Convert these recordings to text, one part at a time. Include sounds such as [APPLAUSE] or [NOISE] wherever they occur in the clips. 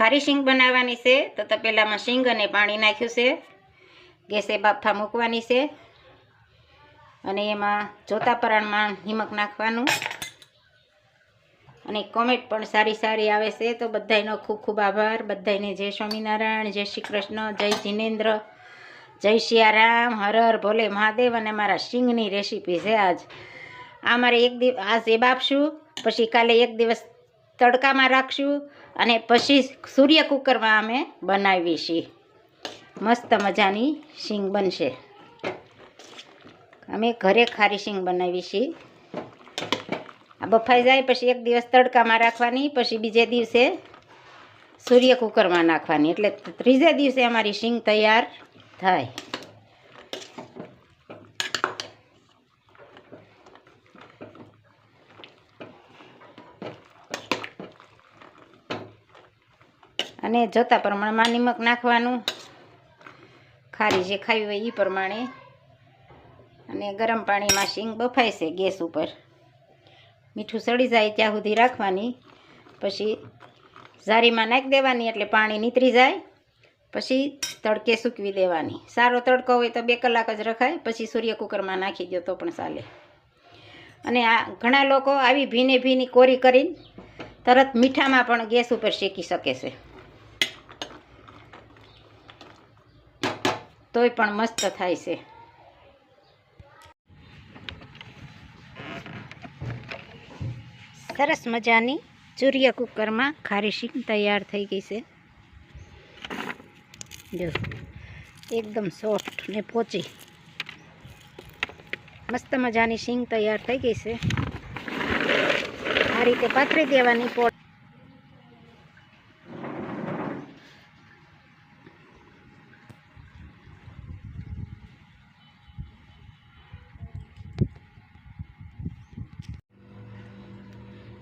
ખારી શીંગ બનાવવાની છે. તો તપેલામાં શીંગ અને પાણી નાખ્યું છે. ગેસે બાફા મૂકવાની છે. અને એમાં જોતા પરાણમાં નિમક નાખવાનું. અને કોમેન્ટ પણ સારી સારી આવે છે. તો બધાયનો ખૂબ ખૂબ આભાર. બધાયને જય સ્વામિનારાયણ, જય શ્રી કૃષ્ણ, જય જિનેન્દ્ર, જય સિયારામ હર હર ભોલે મહાદેવ અને મારા શીંગની રેસીપી છે આજ. આ મારે એક દિવસ આજ બાફશું, પછી કાલે એક દિવસ તડકામાં રાખશું. અને પછી સૂર્ય કુકરમાં અમે બનાવીએ છીએ. મસ્ત મજાની શીંગ બનશે. અમે ઘરે ખારી શીંગ બનાવીએ છીએ. આ બફાઈ જાય પછી એક દિવસ તડકામાં રાખવાની, પછી બીજે દિવસે સૂર્ય કુકરમાં નાખવાની. એટલે ત્રીજે દિવસે અમારી શીંગ તૈયાર થાય. અને જોતા પ્રમાણમાં નિમક નાખવાનું. ખારી જે ખાવી હોય એ પ્રમાણે. અને ગરમ પાણીમાં શીંગ બફાય છે ગેસ ઉપર. મીઠું સડી જાય ત્યાં સુધી રાખવાની. પછી ઝારીમાં નાખી દેવાની એટલે પાણી નીતરી જાય. પછી તડકે સૂકવી દેવાની. સારો તડકો હોય તો બે કલાક જ રખાય. પછી સૂર્ય કુકરમાં નાખી દો તો પણ ચાલે. અને આ ઘણા લોકો આવી ભીને ભીની કોરી કરીને તરત મીઠામાં પણ ગેસ ઉપર શેકી શકે છે. તોય પણ મસ્ત થાય છે. સરસ મજાની ચૂરિયા કુકરમાં ખારી શીંગ તૈયાર થઈ ગઈ છે. જો, એકદમ સોફ્ટ ને પોચી. મસ્ત મજાની શીંગ તૈયાર થઈ ગઈ છે. આ રીતે પાથરી દેવાની પોટ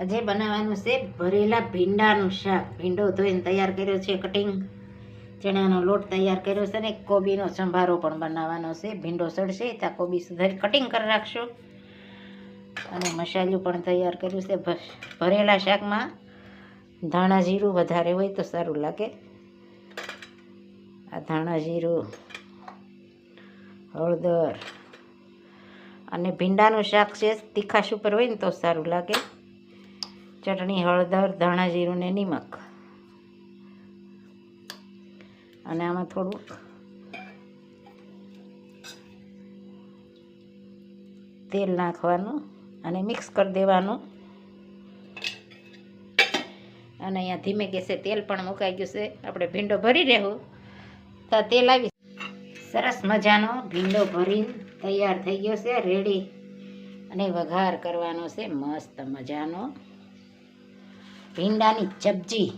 આજે બનાવવાનું છે ભરેલા ભીંડાનું શાક. ભીંડો ધોઈને તૈયાર કર્યો છે કટિંગ ચણાનો લોટ તૈયાર કર્યો છે ને કોબીનો સંભારો પણ બનાવવાનો છે. ભીંડો સડશે ત્યાં કોબી સુધારી કટિંગ કરી રાખશું. અને મસાલું પણ તૈયાર કર્યું છે. ભરેલા શાકમાં ધાણા જીરું વધારે હોય તો સારું લાગે. આ ધાણા જીરું, હળદર અને ભીંડાનું શાક છે, તીખાશ ઉપર હોય ને તો સારું લાગે. ચટણી, હળદર, ધાણા જીરું ને નિમક. અને આમાં થોડું તેલ નાખવાનું અને મિક્સ કરી દેવાનું. અને અહીંયા ધીમે ગેસે તેલ પણ મુકાઈ ગયું છે. આપણે ભીંડો ભરી રહેવું. તો તેલ આવી સરસ મજાનો ભીંડો ભરીને તૈયાર થઈ ગયો છે રેડી અને વઘાર કરવાનો છે. મસ્ત મજાનો. ભીંડાની સબ્જી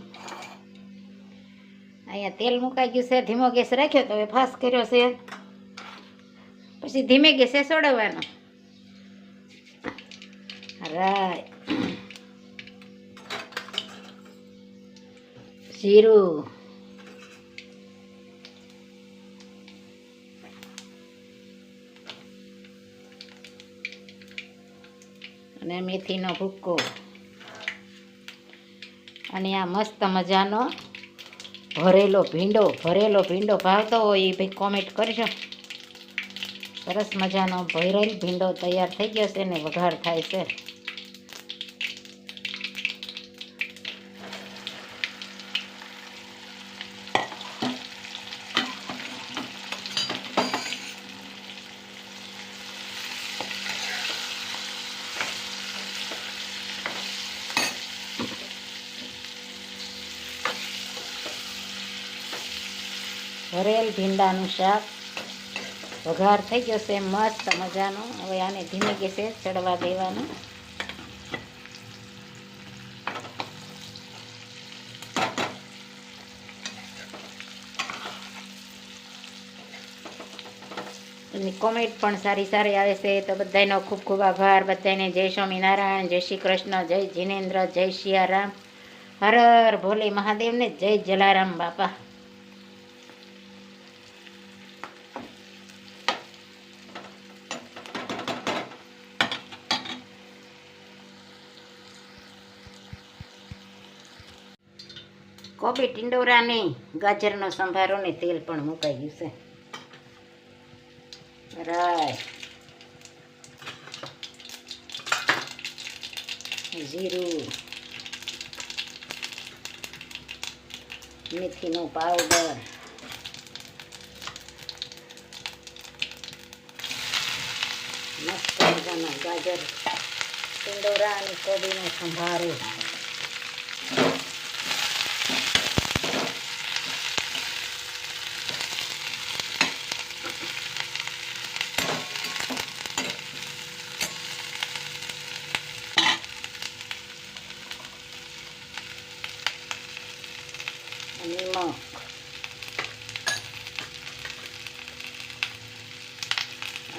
અહીંયા તેલ મુકાઈ ગયું છે, ધીમો ગેસ રાખ્યો તો હવે ફાસ કર્યો છે. પછી ધીમે ગેસે સોડવાનો. રાય. જીરું. અને મેથીનો ભૂક્કો અને આ મસ્ત મજાનો ભરેલો ભીંડો ભરેલો ભીંડો ભાવતો હોય એ ભાઈ કોમેન્ટ કરજો. સરસ મજાનો ભરેલ ભીંડો તૈયાર થઈ ગયો છે ને, વઘાર થાય છે. ભરેલ ભીંડાનું શાક. વઘાર થઈ ગયો છે મસ્ત મજાનો. હવે આને ધીમે ગેસે ચડવા દેવાનું. એની કોમેન્ટ પણ સારી સારી આવે છે. તો બધાનો ખૂબ ખૂબ આભાર. બધાને જય સ્વામિનારાયણ, જય શ્રી કૃષ્ણ, જય જીનેન્દ્ર, જય સિયારામ હર હર ભોલે મહાદેવને જય જલારામ બાપા. કોબી ટિંડોરા નહીં ગાજરનો સંભારો ને તેલ પણ મુકાઈ ગયું છે. રાય. જીરું. મેથીનો પાવડર. મસ્ત મજાનો ગાજર, ટિંડોરા અને કોબીનો સંભારો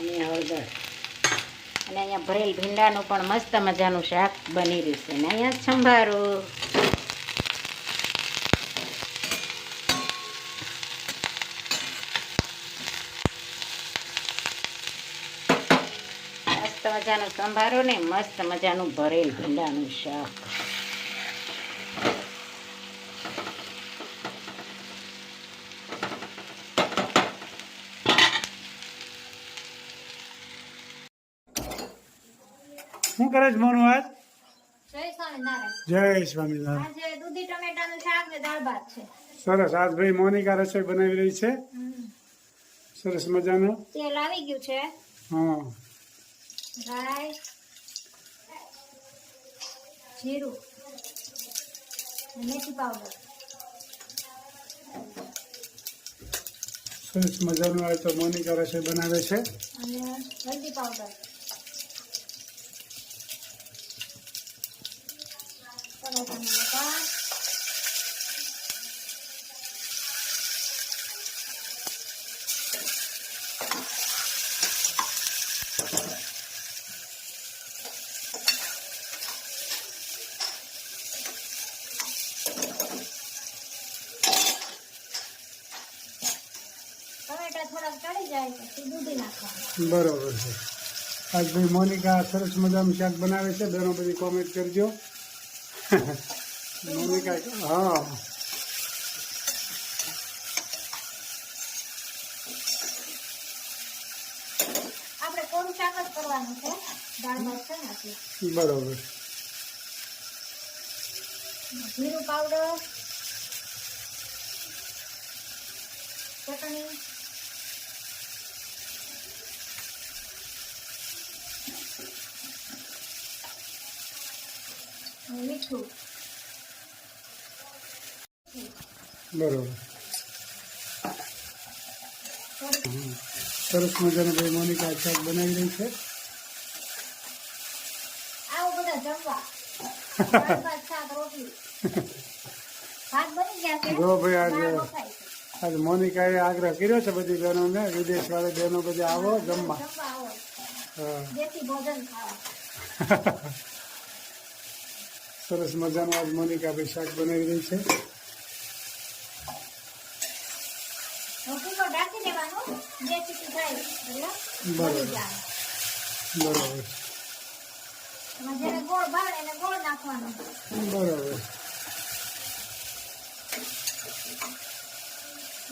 નિમક અને અને અહીંયા ભરેલ ભીંડાનું પણ મસ્ત મજાનું શાક બની રહ્યું છે ને અહીંયા સંભારો. મસ્ત મજાનો સંભારો ને મસ્ત મજાનું ભરેલ ભીંડાનું શાક. શું કરે છે મોનું આજ? જય સ્વામિનારાયણ. સરસ આજ ભાઈ મોનિકા રસોઈ બનાવી રહી છે. સરસ મજાનું. તેલ આવી ગયું છે. હા. રાઈ જીરું. મેથી પાવડર. સરસ મજાનું આજ તો મોનિકા રસોઈ બનાવે છે. અને હલ્દી પાવડર. બરોબર છે. આજ ભાઈ મોનિકા સરસ મજાનું શાક બનાવે છે. દરો બધી કોમેન્ટ કરજો. હા આપણે કોરું શાક જ કરવાનું છે? દાળ ભાત છે ને બરાબર બરોબર. જીરું પાવડર ચટણી. મીઠું. બરોબર. સરસ મજાનું ભાઈ મોનિકા શાક બનાવી રહી છે. જો ભાઈ આજે. આજ મોનિકાએ આગ્રહ કર્યો છે બધી બહેનોને વિદેશ વાળી બહેનો બધી આવો જમવા. હા. [LAUGHS] સરસ મજાનું આજ મોનિકા ભાઈ શાક બનાવી રહી છે. બરાબર. બરોબર. એમાં જેને ગોળ ભાવે એને ગોળ નાખવાનો. બરોબર.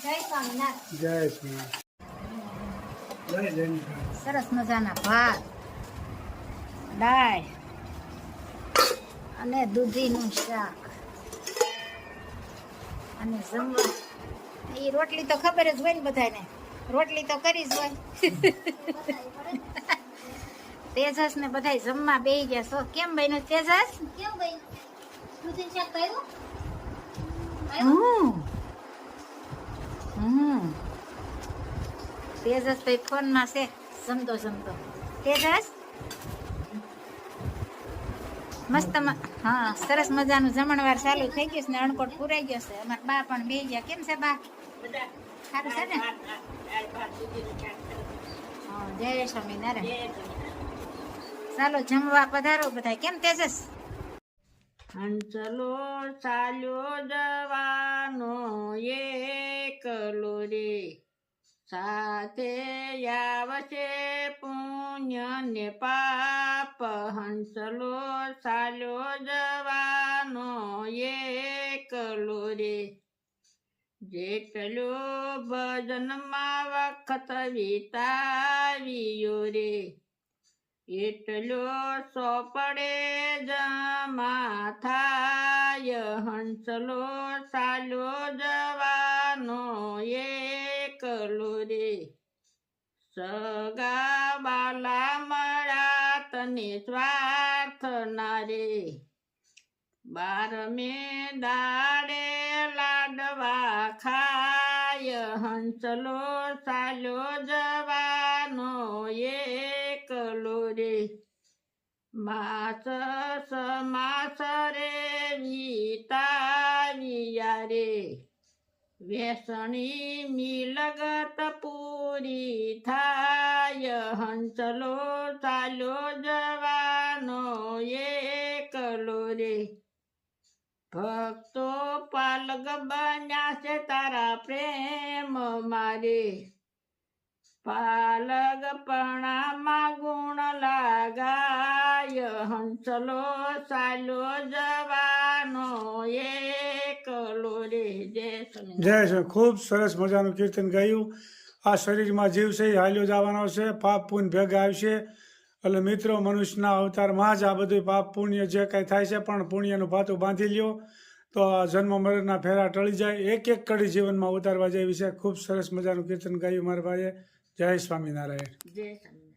જય સ્વામિનારાયણ. સરસ મજાના ભાત દાળ. અને દૂધીનું શાક. અને જમવા. એ રોટલી તો ખબર જ હોય ને બધાને. રોટલી તો કરી જ હોય. [LAUGHS] તેજસ ને બધા જમવા બેહી ગયા. છો કેમ બન્યું તેજસ? કેમ ભાઈ દૂધીનું શાક હમ. હમ. તેજસ ભાઈ ફોનમાં છે. જમતો જમતો. તેજસ? મસ્ત હા, સરસ મજાનું જમણવાર ચાલુ થઈ ગયું છે ને અણકોટ પુરાઈ ગયો છે. અમારા બા પણ બે ગયા. કેમ છે બા? સારું છે ને? જય સ્વામિનારાયણ. ચાલો, જમવા પધારો બધા. કેમ તેજસ? હંસલો ચાલ્યો જવાનો એકલો રે. સાથે આવશે પુણ્ય ને પાપ. હંસલો સાલો જવાનો એકલો રે જેટલો ભજનમાં વખત વિતાવ્યો રે. એટલો સોપડે જમા થાય. હંસલો સાલો જવાનો સગા બાલા મળ્યા તને સ્વાર્થ ના રે બારમે દાડે લાડવા ખાય, હંસલો સાલો જવાનો એકલો રે માસ સમાસ રે વિતાવિયા રે વેસણી મિલગત પૂરી થાય, હંસલો ચાલો જવાનો એકલો રે. ભક્તો પાલગ બન્યા છે તારા પ્રેમ મારે. પાલગપણામાં ગુણ લાગાય, હંસલો સાલો જવાનો રે જય. છે ખૂબ સરસ મજાનું કીર્તન ગાયું. આ શરીરમાં જીવ છે હાલ્યો જવાનો છે પાપ પુણ્ય ભેગા આવશે. એટલે મિત્રો મનુષ્યના અવતારમાં જ આ બધું પાપ પુણ્ય જે કાંઈ થાય છે પણ પુણ્યનું ભાતું બાંધી લ્યો. તો આ જન્મ મરણના ફેરા ટળી જાય. એક એક કડી જીવનમાં ઉતારવા જેવી છે. ખૂબ સરસ મજાનું કીર્તન ગાયું મારા ભાઈએ. જય સ્વામિનારાયણ. જય સ્વામિનારાયણ.